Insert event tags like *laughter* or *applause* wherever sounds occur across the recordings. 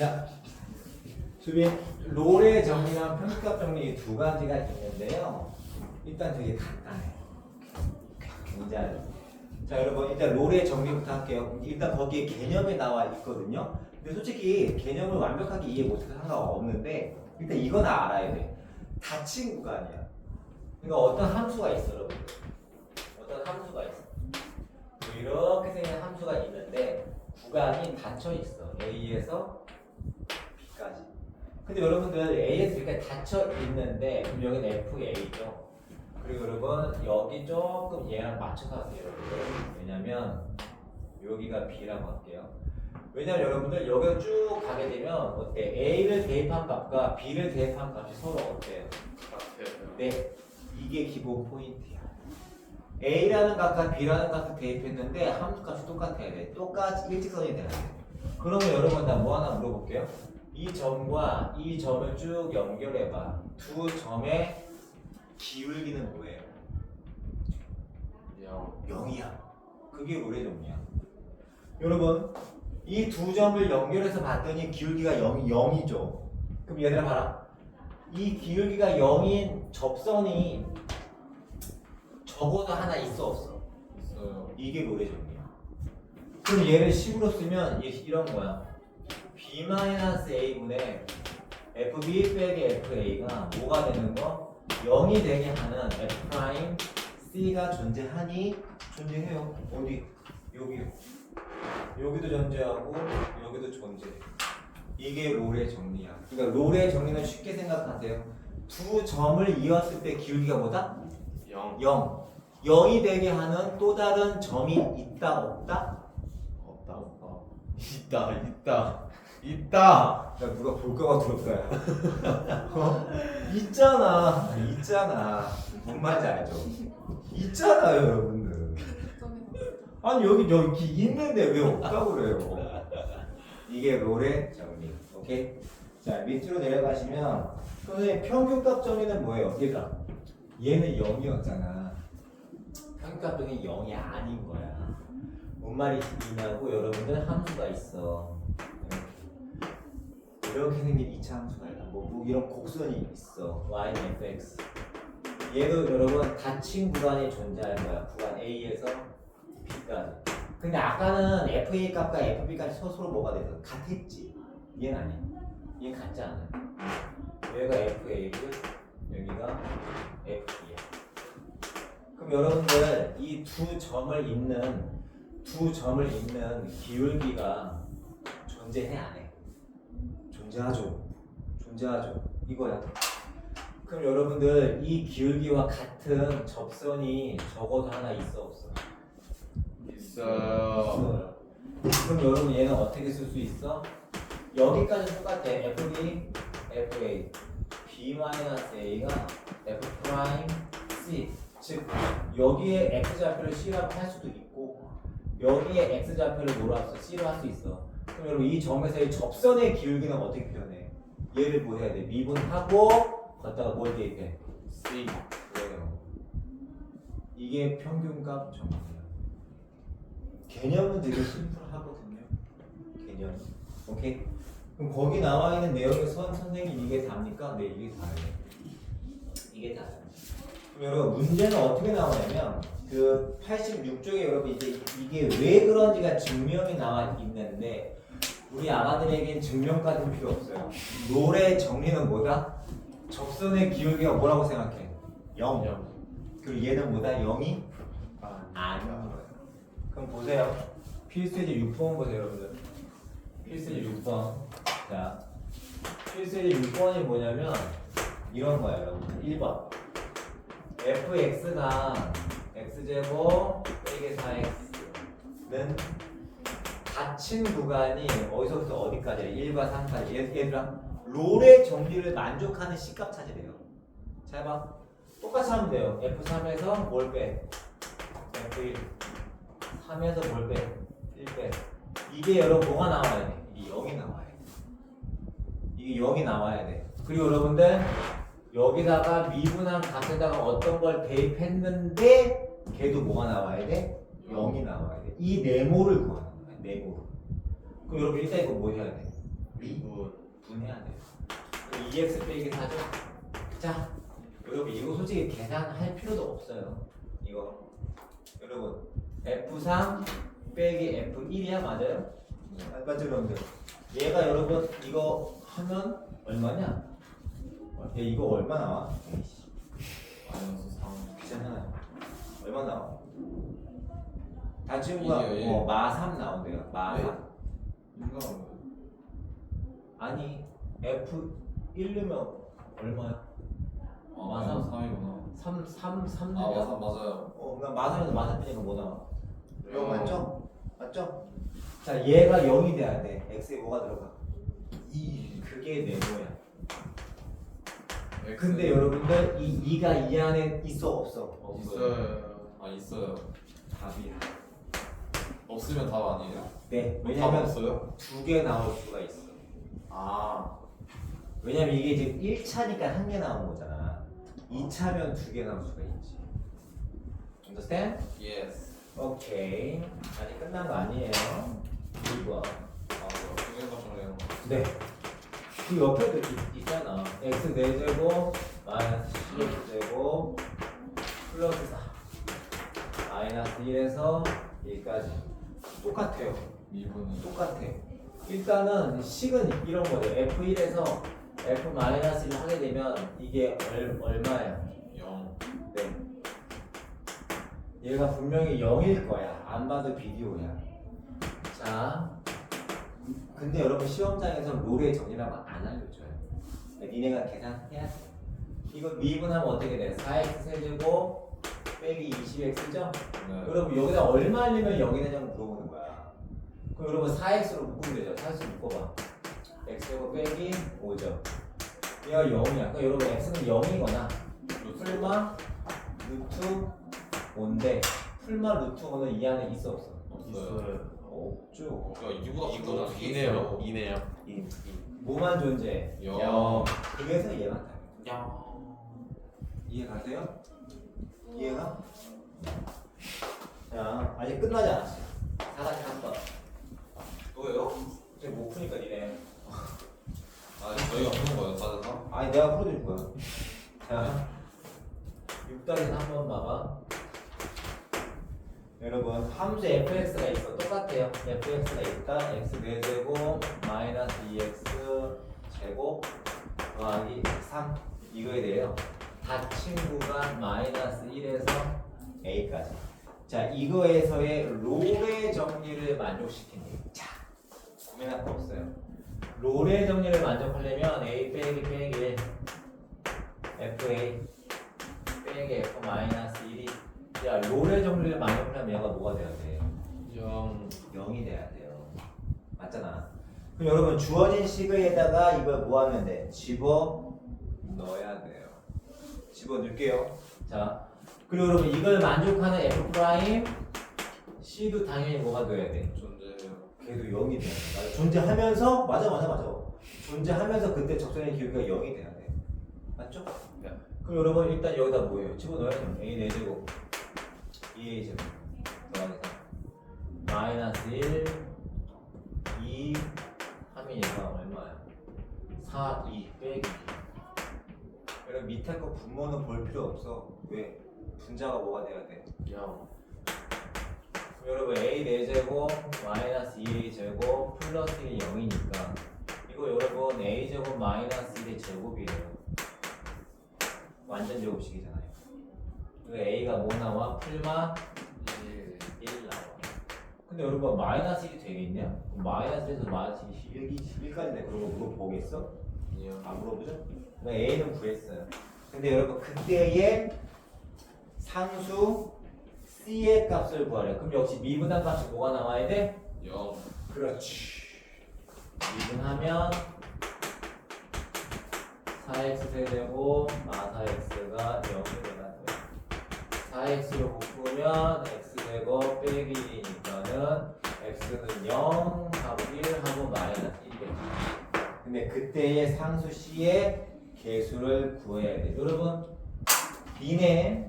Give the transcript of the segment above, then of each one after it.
자, 수빈 롤의 정리랑 편집값 정리 두 가지가 있는데요. 일단 되게 간단해요. 알죠? 자, 여러분 일단 롤의 정리부터 할게요. 일단 거기에 개념이 나와 있거든요. 근데 솔직히 개념을 완벽하게 이해 못해서 상관없는데 일단 이건 알아야 돼. 닫힌 구간이야. 그러니까 어떤 함수가 있어, 여러분. 어떤 함수가 있어. 이렇게 생긴 함수가 있는데 구간이 닫혀 있어. A에서. 근데 여러분들 A에서 B까지 닫혀 있는데 그럼 여기는 FA죠. 그리고 여러분 여기 조금 얘랑 맞춰서 하세요, 여러분들. 왜냐면 여기가 B라고 할게요. 왜냐면 여러분들 여기로 쭉 가게 되면 어때? A를 대입한 값과 B를 대입한 값이 서로 어때요? 같아요. 네, 이게 기본 포인트야. A라는 값과 B라는 값을 대입했는데 함수 값이 똑같아야 돼. 똑같이 일직선이 돼야 돼. 그러면 여러분 나 뭐 하나 물어볼게요. 이 점과 이 점을 쭉 연결해봐. 두 점의 기울기는 뭐예요? 영. 0이야. 그게 롤의 정리야. 여러분, 이 두 점을 연결해서 봤더니 기울기가 0, 0이죠. 그럼 얘들아 봐라. 이 기울기가 0인 접선이 적어도 하나 있어 없어? 있어요. 이게 롤의 정리야. 그럼 얘를 식으로 쓰면 얘 이런 거야. B-a분의 fb 빼기 fa가 뭐가 되는 거? 0이 되게 하는 f' c가 존재하니 존재해요. 어디? 여기요. 여기도 존재하고 여기도 존재해. 이게 롤의 정리야. 그러니까 롤의 정리는 쉽게 생각하세요. 두 점을 이었을 때 기울기가 뭐다? 영. 0. 0이 되게 하는 또 다른 점이 있다 없다? 없다. 없다. *laughs* 있다. 있다. 있다. 야 누가 볼까봐 들을 거야. *laughs* 어? 있잖아. 있잖아. 뭔 말인지 알죠? 있잖아요, 여러분들. 아니 여기 여기 있는데 왜 없다고 그래요? 이게 롤의 정리. 오케이? 자 밑으로 내려가시면 선생님 평균값 정리는 뭐예요? 그러니까 얘는 0이었잖아. 평균값 정리 0이 아닌 거야. 뭔 말이냐고 여러분들 함수가 있어. 이렇게 생긴 2차 함수가 있다. 뭐, 뭐 이런 곡선이 있어. y는 fx. 얘도 여러분 닫힌 구간이 존재할 거야. 구간 A에서 B까지. 근데 아까는 FA 값과 FB까지 서로 뭐가 돼서 같았지. 얘는 아니야. 얘는 같지 않아. 얘가 FA고 여기가 FB야. 그럼 여러분들 이 두 점을 잇는 두 점을 잇는 기울기가 존재해 안 해? 존재하죠. 존재하죠. 이거야. 그럼 여러분들 이 기울기와 같은 접선이 적어도 하나 있어 없어? 있어요. 그럼 여러분 얘는 어떻게 쓸 수 있어? 여기까지 똑같아. FB, FA, B-A가 F 프라임 C. 즉 여기에 x 좌표를 C라고 할 수도 있고 여기에 x 좌표를 뭐로 할수 C로 할 수 있어. 그럼 이 점에서의 접선의 기울기는 어떻게 표현해? 얘를 뭐 해야 돼? 미분하고 걷다가 뭘 대입해? C. 그래요. 이게 평균값 정리예요. 개념은 되게 심플하거든요. 개념. 오케이? 그럼 거기 나와 있는 내용의 선 선생님 이게 답니까? 네, 이게 다예요. 이게 다예요. 그럼 여러분 문제는 어떻게 나오냐면 그 86쪽에 여러분 이제 이게 왜 그런지가 증명이 나와 있는데 우리 아가들에겐 증명까지는 필요 없어요. 노래 정리는 뭐다? 접선의 기울기가 뭐라고 생각해? 0. 영. 그리고 얘는 뭐다? 0이 아. 아닌 거예요. 그럼 보세요. 필수제 6번 보세요, 여러분들. 필수제 6번. 자, 필수제 6번이 뭐냐면 이런 거예요, 여러분들. 1번. fx가 x제곱 빼기 4x는 닫힌 구간이 어디서부터 어디까지? 1과 3까지. 얘, 얘들아, 롤의 정리를 만족하는 C값 찾으래요. 잘 봐. 똑같이 하면 돼요. F3에서 뭘 빼? F1. 3에서 뭘 빼? 1 빼. 이게 여러분 뭐가 나와야 돼? 이게 0이 나와야 돼. 이게 0이 나와야 돼. 그리고 여러분들 여기다가 미분한 값에다가 어떤 걸 대입했는데 걔도 뭐가 나와야 돼? 0이 나와야 돼. 이 네모를 구하는 네모. 그럼 여러분 일단 이거 뭐 해야 돼? 미분. 분해야 돼요. 그럼 2x 빼기 4죠? 자, 여러분 이거 솔직히 계산할 필요도 없어요. 이거 여러분 F3 빼기 F1이야 맞아요? 아, 맞죠 여러분들? 얘가 여러분 이거 하면 얼마냐? 야, 이거 얼마 나와? 마이너스 3 귀찮잖아요. 얼마 나와? 다 친구가 이게요, 예. 어, 마3 나온대요. 마3. 네? 인가 아니 F1 넣으면 얼마야? 아 마삼. 마이너스 3이구나 3, 3, 3아 맞아 맞아요 어, 그냥 마삼에서 마삼 빼니까 뭐 나와? 영 영. 맞죠? 맞죠? 자, 얘가 0이 돼야 돼. x에 뭐가 들어가? 2. 그게 네모야. 근데 여러분들 이 2가 이 안에 있어 없어? 있어요 아 있어요 답이야. 없으면 답 아니에요? 네. 답 왜냐면 없어요? 두 개 나올 수가 있어. 아 왜냐면 이게 지금 1차니까 한 개 나온 거잖아. 2차면 두 개 나올 수가 있지. Understand? 예스 오케이. 아직 끝난 거 아니에요. 2번. 아 뭐야 두개 맞춰래요 네. 그 옆에도 있, 있잖아. x 4제곱 마이너스 16제곱 플러스 4 마이너스 1에서 1까지 똑같아요. 미분은 똑같아. 일단은 식은 이런 거죠. f1에서 f 마이너스 1 하게 되면 이게 얼, 얼마야? 0 네. 얘가 분명히 0일 거야. 안 봐도 비디오야. 자, 근데 여러분 시험장에서 롤의 정리라고 안 알려줘요. 니네가 계산해야 돼. 이거 미분하면 어떻게 돼? 4x 세제곱 빼기 20x죠? 네. 여러분 여기다 얼마 알리면 0이 되냐고 물어보는 거야. 그럼 여러분 4x로 묶으면 되죠. 4x 묶어봐. x제곱 빼기 5죠. 얘가 0이야. 그러니까 여러분 x는 0이거나 풀마 루트 5인데 풀마 루트 5는 이 안에 있어 없어? 없어요 없죠. 야 이거보다 이거보다 어떻게 이네요. 있어요? 이네요. 이, 이. 뭐만 존재? 영. 그래서 얘만 다. 야. 이해 가세요? 이해가? 자, 아직 끝나지 않았어요. 4가지 한 번. 또예요? 이제 못 푸니까 니네. 아 저희가 푸는 거예요 따뜻한? 아니 내가 풀어줄 거야. 자, 6단에서 한번 봐봐. 여러분 함수 fx가 있어 똑같아요. fx가 있다. x 4제곱 마이너스 2x 제곱 더하기 3 이거에 대해요. 다 친구가 마이너스 1에서 a까지. 자 이거에서의 롤의 정리를 만족시킨대. 자 고민할 거 없어요. 롤의 정리를 만족하려면 a 빼기 빼기 1 fa 빼기 f 마이너스 1이 야 롤의 정리를 만족하려면 얘가 뭐가 돼야 돼? 0 0이 돼야 돼요. 맞잖아. 그럼 여러분 주어진 식에다가 이걸 뭐 하면 돼? 집어 넣어야 돼요. 집어 넣을게요. 자, 그리고 여러분 이걸 만족하는 f 프라임 c도 당연히 뭐가 돼야 돼? 존재해요 걔도 0이 돼야 돼. 맞아. 존재하면서 맞아 맞아 맞아. 존재하면서 그때 적선의 기울기가 0이 돼야 돼. 맞죠? 네. 그럼 여러분 일단 여기다 뭐예요? 집어넣어야죠. a 4제곱 2a 제곱 더하기 3 마이너스 1 2 3이니까 얼마야? 4 2 빼기 2 여러분 밑에 거 분모는 볼 필요 없어. 왜? 분자가 뭐가 돼야 돼? 0. 그럼 여러분 a 4제곱 마이너스 2a 제곱 플러스 1이 0이니까 이거 여러분 a 제곱 마이너스 1의 제곱이에요 완전 제곱식이잖아요 그 a가 뭐 나와? 풀마 1, 1 나와 근데 여러분 마이너스 1이 되겠냐? 그럼 마이너스 1에서 마이너스 1이 1까지 그런 거 물어보겠어? 아니요 안 물어보죠? 그럼 a는 구했어요 근데 여러분 그때의 상수 c의 값을 구하래. 그럼 역시 미분한 값이 뭐가 나와야 돼? 0 그렇지. 미분하면 4x 세제곱 마4x가 0이 되는 거야. 4x로 묶으면 x 제곱 빼기 1이니까는 x는 0 하고 1 하고 마이너스 1이겠지. 근데 그때의 상수 c의 개수를 구해야 돼. 여러분 B네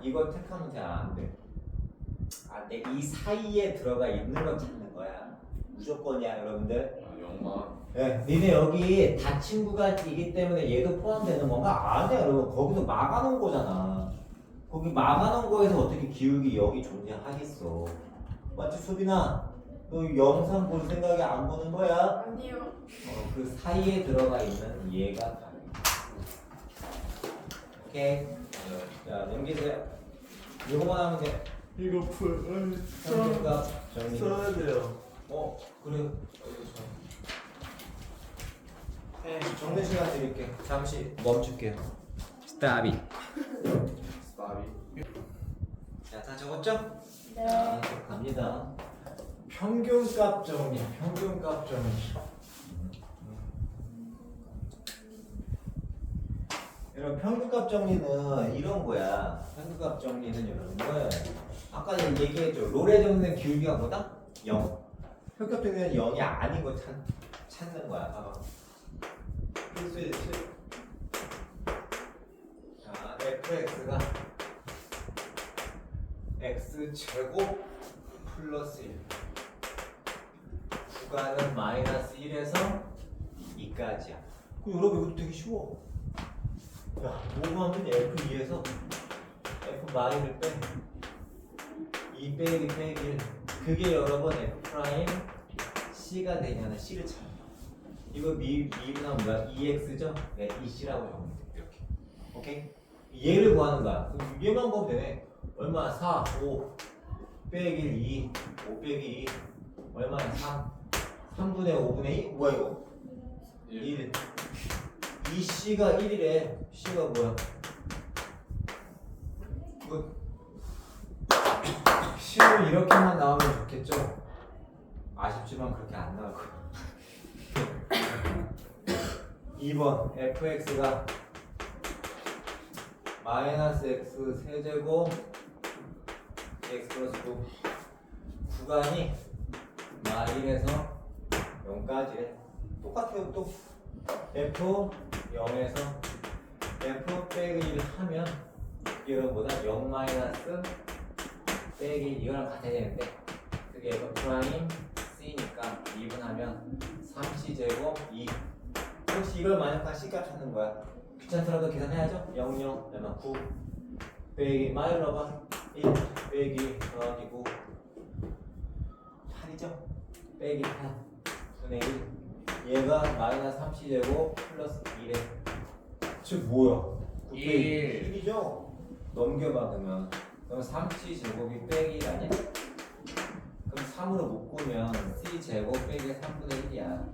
이거 택하면 잘안 돼. 안 돼. 이 사이에 들어가 있는 건 찾는 거야. 무조건이야, 여러분들. 아 0만 예, 니네 여기 다 친구가 이기 때문에 얘도 포함되는 건가? 아니야, 여러분. 거기서 막아놓은 거잖아. 거기 막아놓은 거에서 어떻게 기울기 여기 존재하겠어. 맞지, 수빈아? 너 영상 볼 생각에 안 보는 거야? 아니요. 어, 그 사이에 들어가 있는 얘가 답이야. 오케이. 네. 자, 넘기세요. 이거만 하면 돼. 이거 풀 평균값 정리. 써야 돼요. 어, 그래. 알겠어. 네, 정리 시간 드릴게. 잠시 멈출게요. 스탑이. 스탑이. 자, 다 적었죠? 네. 자, 갑니다. 평균값 정리, 평균값 정리. 여러분 평균값 정리는 이런 거야. 평균값 정리는 여러분들 아까 얘기했죠. 롤에 적는 기울기가 뭐다? 0. 평균값 정리는 0이 아닌 거 찾, 찾는 거야. 봐봐. 필수의 실. 자, fx가 x 제곱 플러스 1 구간은 마이너스 1에서 2까지야. 그 여러분 이것도 되게 쉬워. 야 뭐하면 f2에서 f 마이를 빼 2 빼기 빼기 1 그게 여러분 f 프라임 c가 되냐는 c를 찾아 이거 미, 미분하면 뭐야? 2x죠? 네, 2c라고 적으면 돼 이렇게. 오케이? 얘를 구하는 거야. 그럼 얘만 구하면 되네. 얼마? 4, 5 빼기 1, 2 5 빼기 2 얼마야? 3 3분의 5분의 2? 뭐야 이거? 1이 C가 1이래 C가 뭐야? 뭐 C를 이렇게만 나오면 좋겠죠? 아쉽지만 그렇게 안 거야 2번 fx가 마이너스 x 세제곱 x 플러스 9 구간이 마 1에서 0까지래 똑같아요. 또 f 0에서 f 빼기 1 하면 이런 보다 0 마이너스 빼기 이거랑 같아야 되는데 그게 f 프라임 c니까 2분하면 3c 제곱 2 혹시 이걸 만약한 c값 찾는 거야? 귀찮더라도 계산해야죠. 0 0 얼마? 9 빼기 넣어봐. 1 빼기 더하기 9 8이죠? 빼기 8 분의 1 얘가 마이너스 3c제곱 플러스 1에 즉 뭐야? 9 빼기 일. 1이죠? 넘겨봐 그러면 그럼 3c 제곱이 빼기 1 아니야? 그럼 3으로 묶으면 c 제곱 빼기 3분의 1이야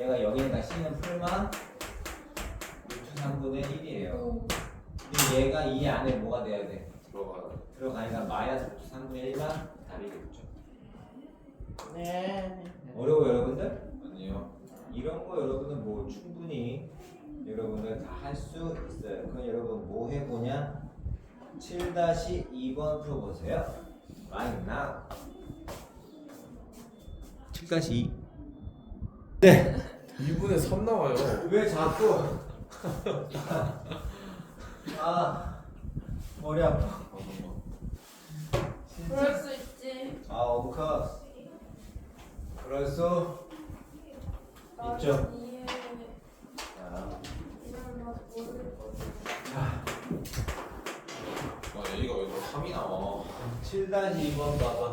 얘가 0이니까 c는 풀만 루트 3분의 1이에요 오. 근데 얘가 이 안에 뭐가 돼야 돼? 들어가. 들어가니까 마이너스 루트 3분의 1만 답이겠죠 네. 어려워 여러분들? 아니요. 이런 거 여러분은 뭐 충분히 여러분들 다 할 수 있어요. 그럼 여러분 뭐 해보냐? 7-2번 풀어보세요. Right now. 7-2. 네. 2분의 3 나와요. *laughs* 왜 자꾸? *laughs* 아 머리 아파. 그럴 수 있지. 아 오 수 있죠. 자. 아 얘가 왜 이렇게 3이 나와? 7-2번 봐봐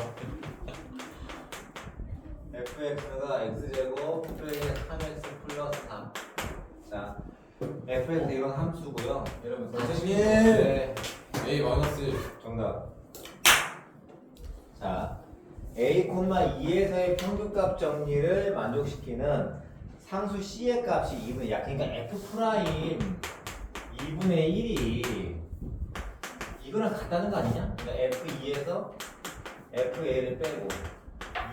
fx가 x제곱 플러스 3x 플러스 3 자, fx 이건 함수고요 여러분 선생님 네, A 마이너스 1. 정답 자, a, 2에서의 평균값 정리를 만족시키는 상수 c의 값이 2분의 야 그러니까 f 프라임 2분의 1이 이거랑 같다는 거 아니냐? 그러니까 f2에서 fa를 빼고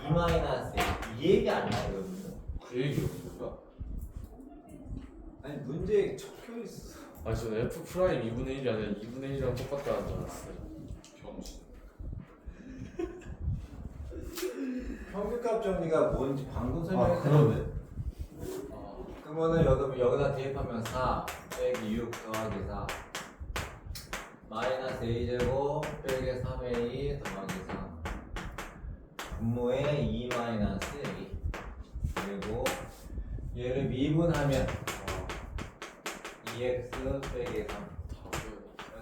2 마이너스 이 얘기 아니야 여러분 그 얘기였어. 아니 문제에 적혀 있어 아, 저는 F 프라임 2분의 1이 아니라 2분의 1이랑 똑같다는 줄 알았어요. 병신. 평균값 정리가 뭔지 방금 설명했는데 그러네. 아, 그러면은 여기, 여기다 대입하면 4 빼기 6 더하기 4 마이너스 a제곱 빼기 3a 더하기 4 분모에 2 마이너스 a 그리고 얘를 미분하면 2x 빼기 3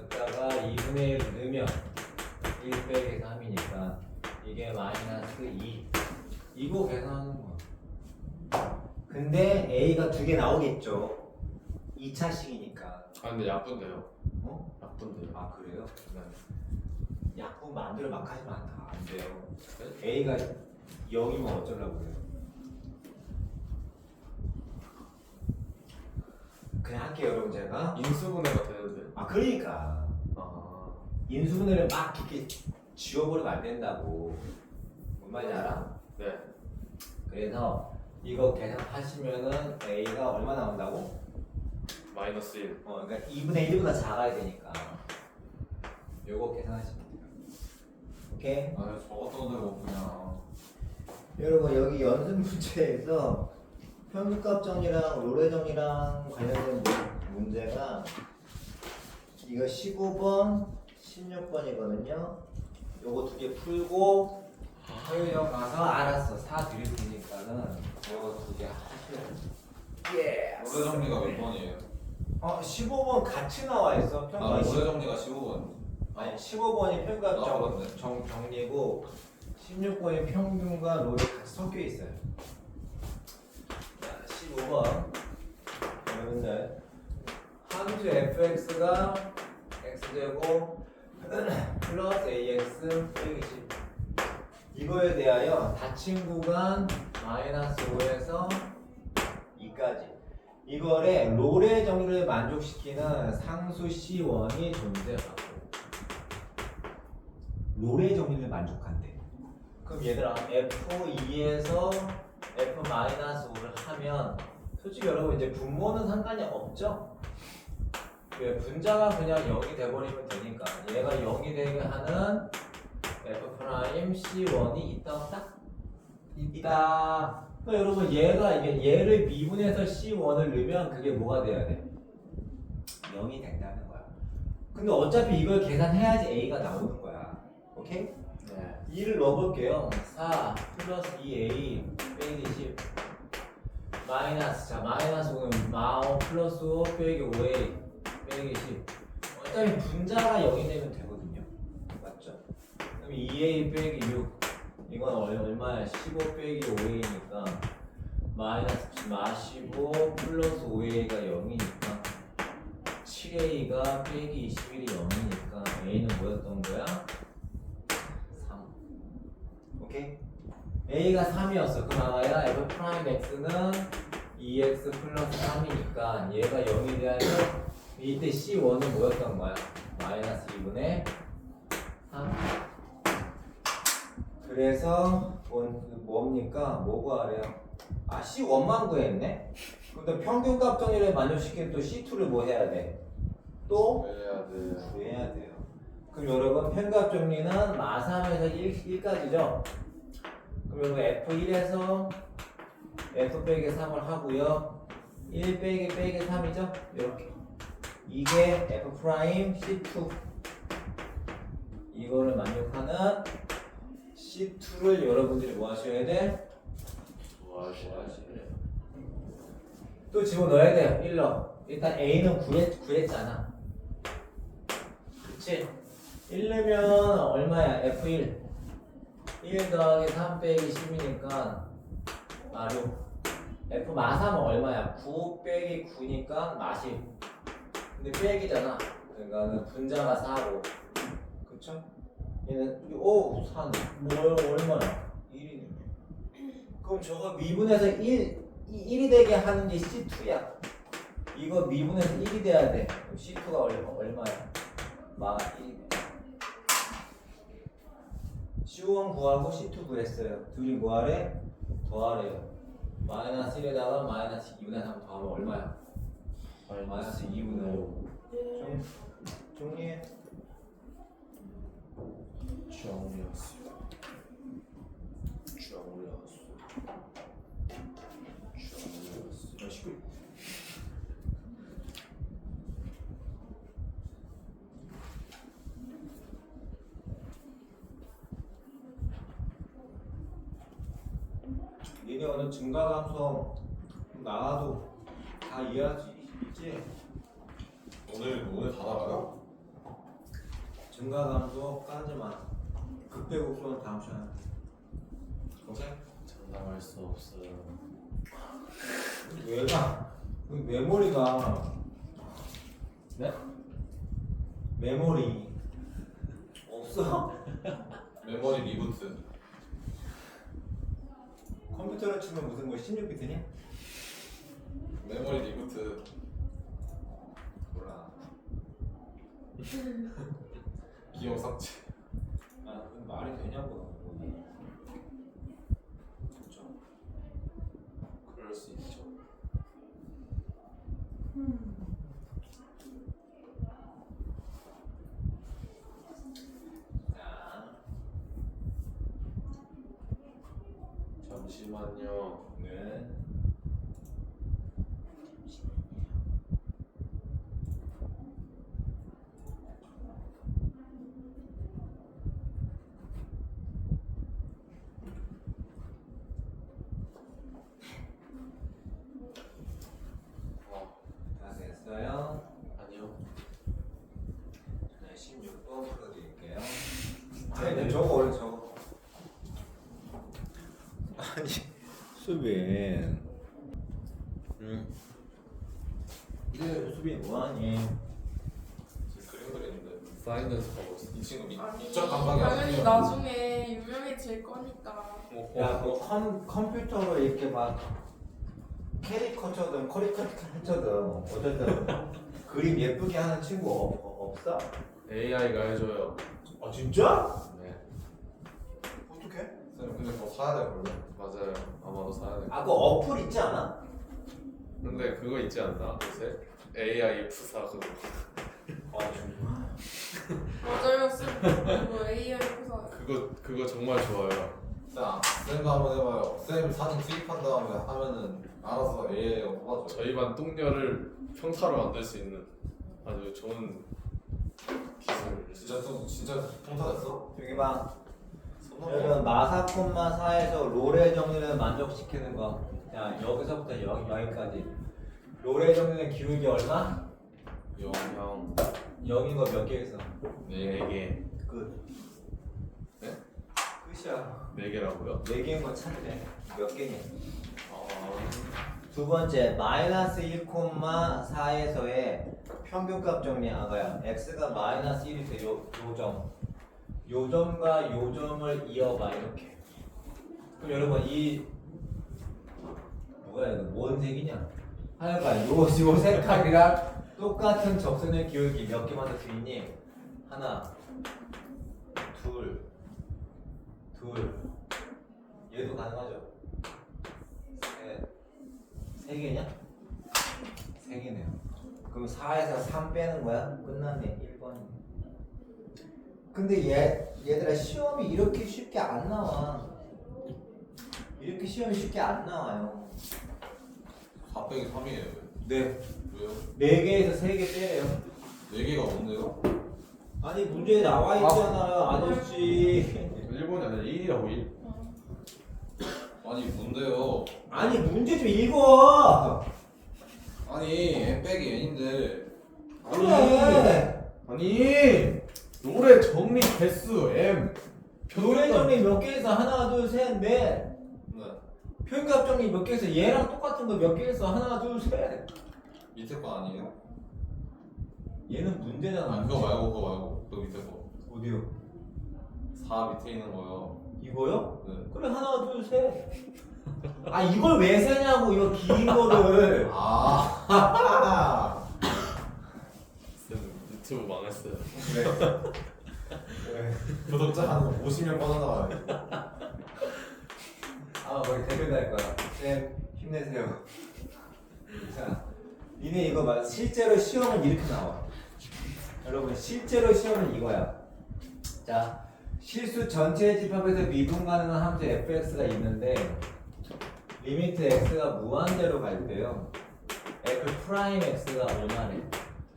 여기다가 2분의 1 넣으면 1 빼기 3이니까 이게 마이너스 2 이거 계산하는 거야. 근데 a가 두 개 나오겠죠? 2차식이니까. 아 근데 약분돼요. 어? 약분돼요. 아 그래요? 네. 약분 마음대로 막 하시면 안, 안 돼요. A가 0이면 어쩌려고 그래요? 그냥 할게요 여러분 제가. 인수분해가 되는데 아 그러니까. 아. 인수분해를 막 이렇게 지워버리면 안 된다고 뭔 말인지 알아? 네. 그래서 이거 계산하시면은 A가 얼마 나온다고? 마이너스 1 어, 그러니까 2분의 1보다 작아야 되니까 요거 계산하시면 돼요 오케이? 아 적었던 대로 그냥 여러분 여기 연습 문제에서 평균값 정리랑 로레 정리랑 관련된 문- 문제가 이거 15번, 16번이거든요. 요거 두 개 풀고 화요역 가서 알았어. 사 드릴 테니까는 요거 두개 돼. 예. 노래 정리가 몇 번이에요? 어, 15번 같이 나와 있어. 아 평균 노래 정리가 15번 아니 15번이 평균값 아, 정, 그렇네. 정, 정리고 16번이 평균과 로레 같이 섞여 있어요. 자, 15번 여러분들 함수 fx가 x제곱 플러스 ax 빼기 10 이거에 대하여 닫힌 구간 마이너스 5에서 2까지 이거를 롤의 정의를 만족시키는 상수 C1이 존재하고 롤의 정의를 만족한대 그럼 얘들아 F2에서 F-5를 하면 솔직히 여러분 이제 분모는 상관이 없죠? 왜 분자가 그냥 0이 돼버리면 되니까 얘가 0이 되게 하는 F'-C1이 있다 없다? 있다 그럼 여러분 얘가 이게 얘를 미분해서 C1을 넣으면 그게 뭐가 돼야 돼? 0이 된다는 거야 근데 어차피 이걸 계산해야지 A가 나오는 거야 오케이? 네 2를 넣어볼게요. 4 플러스 2a 빼기 10 마이너스 자 마이너스 5는 마오 플러스 5 빼기 5a 빼기 10 어차피 분자가 0이 되면 되거든요. 맞죠? 그럼 2a 빼기 6 이건 얼- 얼마야? 15 빼기 5a니까 마이너스 마15 플러스 5a가 0이니까 7a가 빼기 21이 0이니까 a는 뭐였던 거야? 3 오케이? A가 3이었어. 그럼 아마야 f 프라임 x는 2x 플러스 3이니까 얘가 0이 돼야죠. 이때 C1은 뭐였던 거야? 마이너스 2분의 3. 그래서 원, 그 뭡니까? 뭐 구하래요? 아 C1만 구했네? 근데 평균값 정의를 만족시키는 또 C2를 뭐 해야 돼? 또 해야 돼 구해야 돼요. 그럼 여러분 평균값 정리는 마3에서 1, 까지죠 그럼 여러분 F1에서 F 빼기 3을 하고요. 1 빼기 빼기 3이죠? 이렇게. 이게 F 프라임 C2. 이거를 만족하는 C2를 여러분들이 뭐 하셔야 돼? 돼또 집어넣어야 돼요. 1러. 일단 A는 구했, 구했잖아. 그치? 1 넣으면 얼마야? F1. 1 더하기 3 빼기 10이니까 마루. F 마3은 얼마야? 9 빼기 9니까 마10. 근데 빼기잖아. 그러니까 분자가 4고. 그쵸? 얘는, 오, 4네. 뭐, 얼마야? 1이네. 그럼 저거 미분해서 1, 1이 되게 하는 게 C2야. 이거 미분해서 1이 돼야 돼. 그럼 C2가 얼마, 얼마야? 마 1. C1 구하고 C2 구했어요. 둘이 뭐하래? 더하래요. 마이너스 1에다가 마이너스 2분의 3 더하면 얼마야? 마이너스 2분의 5. 좀, 정리해. 정리했어 정리했어 정리했어 어, 시끄러. 니네 오늘 증가감소 나와도 다 있지? 오늘 오늘 다 나가요? 증가감도까지만 극대국수는 다음 시간에 오케이? 장담할 수 없어요. 얘가 그 메모리가 네? 메모리 없어 *laughs* 메모리 리부트. 컴퓨터로 치면 무슨 뭐 16비트냐? 메모리 리부트. 몰라 *laughs* 기억 삭제. 아 그건 말이 되냐고 그렇죠. 그럴 수 있죠. 자 잠시만요. 네. 어, 다 됐어요? 아니요. 네, 16번 풀어드릴게요. 네, 저거 원래 저거. 아니, 수빈. 응. 이제 수빈 뭐하니? 지금 그림 그리는데. 사이언스 하고 있어. 이 친구 미, 미적 감각이 안 당연히. 나중에 유명해질 거니까 야, 그 컴, 컴퓨터로 이렇게 막 캐리커처든 커리커처든 어쨌든 그림 예쁘게 하는 친구 없, 어- 없어? AI가 해줘요. 아 진짜? 쌤 근데 그거 사야 돼 원래. 맞아요. 아마도 사야 돼. 아, 그 어플 있지 않아? 근데 그거 있지 않나? 요새 AI 부사 그거. 아 정말? 맞아요 쌤 그거 AI 회사 그거 그거 정말 좋아요. 쌤, 아, 쌤도 한번 해봐요. 쌤 사진 투입한 다음에 하면은 알아서 AI가 뽑아줘요. 저희 반 똥녀를 평타로 만들 수 있는 아주 좋은 기술. 진짜 또 진짜 통타됐어? 여기 봐. 손 넘어. 여러분 마사 콤마 4에서 롤의 정리를 만족시키는 거. 자 여기서부터 여기 여기까지. 롤의 정리는 기울기 얼마? 영, 형 0인 거 몇개 있어? 네 개. 4개. 끝. 네? 끝이야. 4개라고요? 4개인 거 찾으래. 몇 개냐? 아, 두 번째 마이너스 1,4에서의 평균값 정리 아가야. x가 마이너스 1이 돼. 요, 요 점. 요 점과 요 점을 이어봐 이렇게. 그럼 여러분 이 뭐야 이거 뭔 색이냐? 하여간 요, 요 색깔이랑 똑같은 적선의 기울기 몇 개 만들 수 있니? 하나, 둘, 둘. 얘도 가능하죠? 셋. 세 개냐? 세 개네요. 그럼 4에서 3 빼는 거야? 끝났네. 1번. 근데 얘 얘들아 시험이 이렇게 쉽게 안 나와. 이렇게 시험이 쉽게 안 나와요. 4 빼기 3이에요. 네. 왜요? 4개에서 3개 빼래요. 4개가 뭔데요? 아니 문제에 나와 있잖아요, 아저씨. 1번이 아니라 1이라고 1? 아니 뭔데요? 아니 문제 좀 읽어. 아니 n 빼기 n인데 그래. 아니 롤의 정리 개수 M 노래 정리 몇 개에서 하나, 둘, 셋, 넷. 네. 표현값 정리 몇 개에서 얘랑 똑같은 거 몇 개에서 하나, 둘, 셋. 밑에 거 아니에요? 얘는 문제잖아. 아 그거 말고 그거 말고 그 밑에 거. 어디요? 4 밑에 있는 거요. 이거요? 네. 그래 하나, 둘, 셋. 아 이걸 왜 세냐고 이거 긴 거를. *laughs* 아. *laughs* 쌤 유튜브 망했어요. 그래. 그래. 구독자 한 50명 빠져나와요. 아마 거기 댓글 달 거야. 쌤 힘내세요. 자, 니네 이거 봐. 실제로 시험은 이렇게 나와. 여러분 실제로 시험은 이거야. 자, 실수 전체 집합에서 미분 가능한 함수 fx가 있는데 리미트 x가 무한대로 갈 때요. f 프라임 x가 얼마래?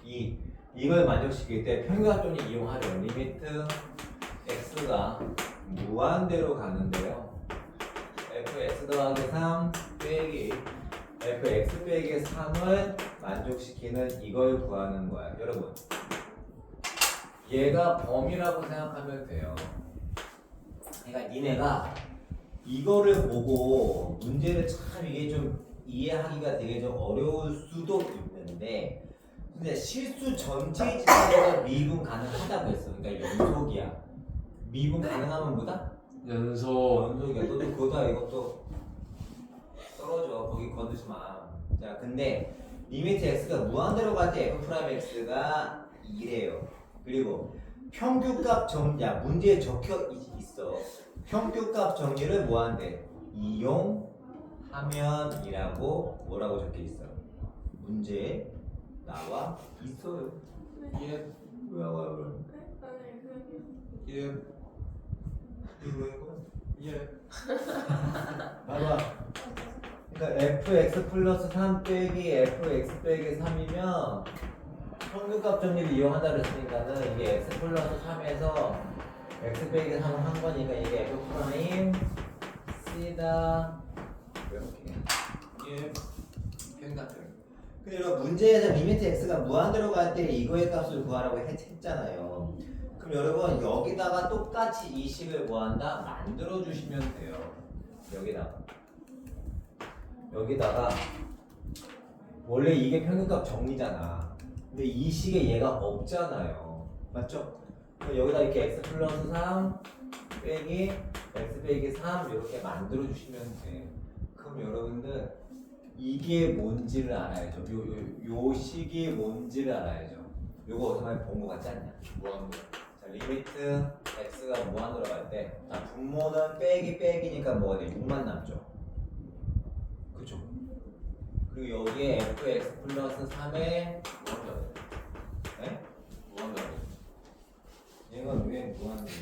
2. 이걸 만족시킬 때 평균합정리 이용하래요. 리미트 x가 무한대로 가는데요. fx 더하기 3 빼기 fx 빼기 3을 만족시키는 이걸 구하는 거야. 여러분. 얘가 범위라고 생각하면 돼요. 그러니까 니네가 이거를 보고 문제를 참 이게 좀 이해하기가 되게 좀 어려울 수도 있는데 근데 실수 전체 지점에서 미분 가능하다고 했어. 그러니까 연속이야. 미분 가능하면 뭐다? 연속 연속이야. 너도 그거다 이것도 떨어져. 거기 건드지 마. 자, 근데 리미트 x가 무한대로 갈 때 f 프라임 x가 2래요. 그리고 평균값 정, 야 문제에 적혀 있- 있어. 평균값 정리를 뭐한대? 이용하면이라고 뭐라고 적혀 있어? 문제에 나와 있어요. 예. 왜 와요? 아니 그 예. 이거 이거? 예. 봐봐. 그러니까 fx 플러스 3 빼기 fx 빼기 3이면 평균값 정리를 이용한다 그랬으니까는 이게 x 플러스 3에서 x 빼기 3을 한 거니까 이게 f 프라임 c다 이렇게 예. 평균값. 근데 여러분 문제에서 리미트 x가 무한대로 갈 때 이거의 값을 구하라고 했, 했잖아요. 그럼 여러분 여기다가 똑같이 이 식을 구한다 만들어 주시면 돼요. 여기다가 여기다가 원래 이게 평균값 정리잖아. 근데 이 식에 얘가 없잖아요. 맞죠? 그럼 여기다 이렇게 x 플러스 3 빼기 x 빼기 3 이렇게 만들어 주시면 돼. 그럼 여러분들 이게 뭔지를 알아야죠. 요, 요, 요 식이 뭔지를 알아야죠. 요거 어디서 많이 본거 같지 않냐? 뭐하는데? 자, 리미트 x가 무한으로 갈 때, 자, 분모는 빼기 빼기니까 뭐가 돼? 6만 남죠. 그죠? 그리고 여기에 fx 플러스 3에 뭐하는데? 네? 뭐하는데? 얘가 왜 무한인데?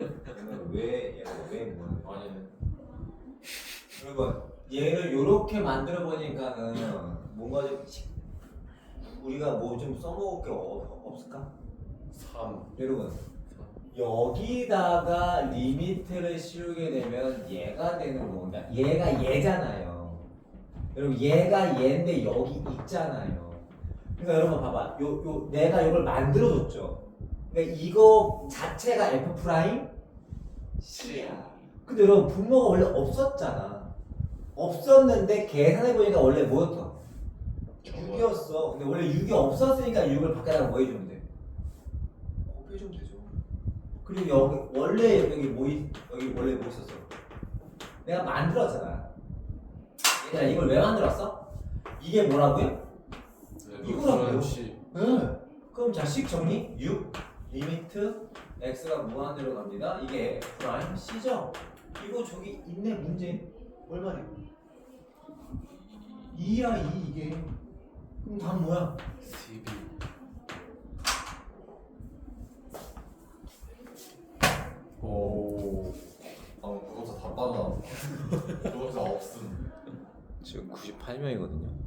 얘가 왜 얘가 왜 무한? 아니. 여러분 얘를 요렇게 만들어 보니까는 뭔가 좀 시- 우리가 뭐 좀 써먹을 게 어- 없을까? 3 여러분 여기다가 리미트를 씌우게 되면 얘가 되는 겁니다. 얘가 얘잖아요. 여러분 얘가 얘인데 여기 있잖아요. 그러니까 여러분 봐봐. 요, 요 내가 이걸 만들어줬죠. 그러니까 이거 자체가 f 프라임 C야. 근데 여러분 분모가 원래 없었잖아. 없었는데 계산해 보니까 원래 뭐였어? 6이었어. 근데 원래 6이 없었으니까 6을 밖에다가 뭐 해주면 돼? 곱해주면 되죠. 그리고 여기 원래 여기 뭐 있, 여기 원래 뭐 있었어? 내가 만들었잖아. 얘들아 이걸 왜 만들었어? 이게 뭐라고요? 이거라고요. C 응. 그럼 자식 정리 6 리미트 x가 무한대로 갑니다. 이게 프라임 c죠. 이거 저기 있네 문제 얼마래? 2야 2 이게. 그럼 답 뭐야? CB 오 아, 구독자 다 빠져나. 구독자 없음. 지금 98명이거든요.